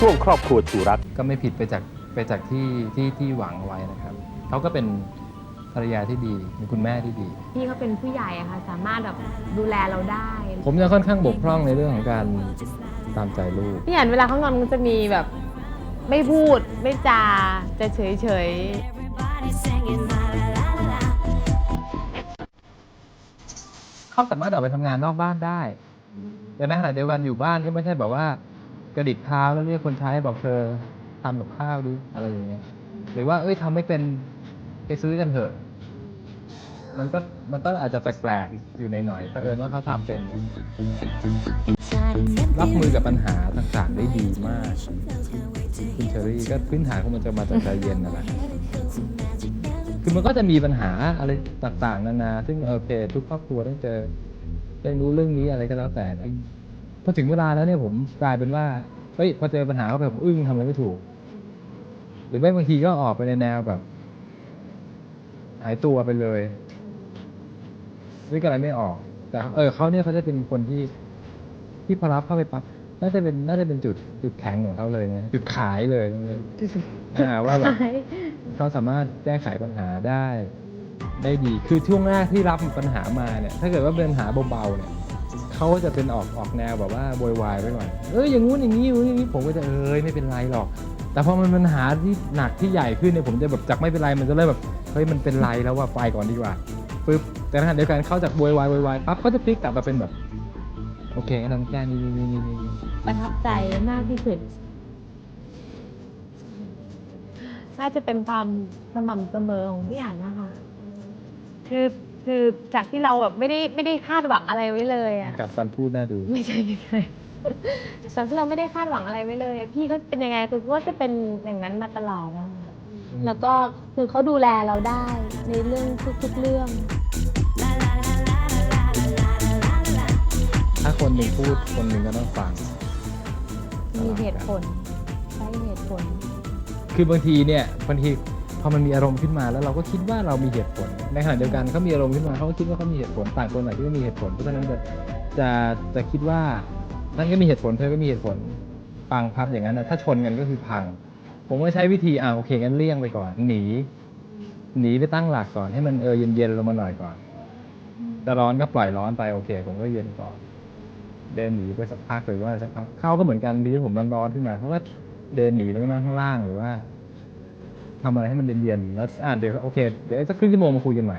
ช่วงครอบครัวชูรัก ก็ไม่ผิดไปจากไปจากที่ที่ที่หวังไว้นะครับเขาก็เป็นภรรยาที่ดีเป็นคุณแม่ที่ดี พี่เขาเป็นผู้ใหญ่อะค่ะ สามารถแบบดูแลเราได้ ผมจะค่อนข้างบกพร่องในเรื่องของการตามใจลูก พี่อ่านเวลาเขางอนมันจะมีแบบไม่พูดไม่จาจะเฉยเฉย เขาสามารถออกไปทำงานนอกบ้านได้แต่ในขณะเดียวกันอยู่บ้านก็ไม่ใช่แบบว่า กระดิกเท้าแล้วเรียกคนใช้บอกเธอทำกับข้าวดูอะไรอย่างเงี้ยหรือว่าเอ้ยทำไม่เป็นไปซื้อกันเถอะ มันก็มันก็อาจจะแปลกๆอยู่ในหน่อยๆเผอิญว่าเขาทำเป็น รับมือกับปัญหาต่างๆได้ดีมาก คุณเชอรี่ก็พื้นฐานของมันจะมาจากใจเย็นนั่นแหละคือมันก็จะมีปัญหาอะไรต่างๆ นานา ซึ่งโอเคทุกครอบครัวต้องเจอได้รู้เรื่องนี้อะไรก็แล้วแต่ พอถึงเวลาแล้วเนี่ยผมกลายเป็นว่าเฮ้ยพอเจอปัญหาเข้าไปผมอึ้งทำอะไรไม่ถูก หรือไม่บางทีก็ออกไปในแนวแบบ หายตัวไปเลยนึกอะไรไม่ออก แต่เออเขาเนี่ยเขาจะเป็นคนที่ที่พอรับเข้าไปปั๊บน่าจะเป็นน่าจะเป็นจุดจุดแข็งของเขาเลยนะจุดขายเลยอ่าว่าแบบเขาสามารถแก้ไขปัญหาได้ ได้ดี คือช่วงแรกที่รับปัญหามาเนี่ย ถ้าเกิดว่าเป็นปัญหาเบาๆเนี่ย เขาจะเป็นออกออกแนวแบบว่าโวยวายไว้ก่อน เอ้ยอย่างงู้นอย่างนี้อย่างนี้ผมก็จะเอ้ยไม่เป็นไรหรอก แต่พอมันปัญหาที่หนักที่ใหญ่ขึ้นเนี่ยผมจะแบบจากไม่เป็นไรมันจะเริ่มแบบเฮ้ยมันเป็นไรแล้วว่าไปก่อนดีกว่าปึ๊บแต่ขณะเดียวกันเขาจากโวยวายโวยวายปั๊บก็จะพลิกกลับมาเป็นแบบ โอเคงั้นเราแก้นี่นี่นี่นี่นี่ประทับใจมากที่สุดน่าจะเป็นความสม่ำเสมอของพี่อ่านนะคะ คือ คือจากที่เราแบบไม่ได้ไม่ได้คาดหวังอะไรไว้เลยอะกัดฟันพูดน่าดูไม่ใช่ไม่ใช่จากที่เราไม่ได้คาดหวังอะไรไว้เลยอะพี่เขาเป็นยังไงคือก็จะเป็นอย่างนั้นมาตลอดอะแล้วก็คือเขาดูแลเราได้ในเรื่องทุกๆเรื่อง ถ้าคนหนึ่งพูดคนหนึ่งก็ต้องฟัง มีเหตุผลใช้เหตุผล คือบางทีเนี่ยบางทีพ อมันมีอารมณ์ขึ้นมาแล้วเราก็คิดว่าเรามีเหตุผล ในขณะเดียวกันเขามีอารมณ์ขึ้นมาเขาก็คิดว่าเขามีเหตุผลต่างคนต่างที่ก็มีเหตุผลเพราะฉะนั้นจะจะจะคิดว่านั่นก็มีเหตุผลเธอก็มีเหตุผลปังพับอย่างนั้นนะถ้าชนกันก็คือพัง ผมก็ใช้วิธีอ่าโอเคงั้นเลี่ยงไปก่อน หนี หนีไปตั้งหลักก่อนให้มันเออเย็นๆลงมาหน่อยก่อนจะร้อนก็ปล่อยร้อนไปโอเค ผมก็เย็นก่อน เดินหนีไปสักพักหรือว่าสักพักเข้าก็เหมือนกันทีที่ผมร้อนๆขึ้นมาเขาก็เดินหนีแล้วก็นั่งข้างล่างหรือว่า ทำอะไรให้มันเย็นๆแล้วอ่าเดี๋ยวโอเคเดี๋ยวสักครึ่งชั่วโมงมาคุยกันใหม่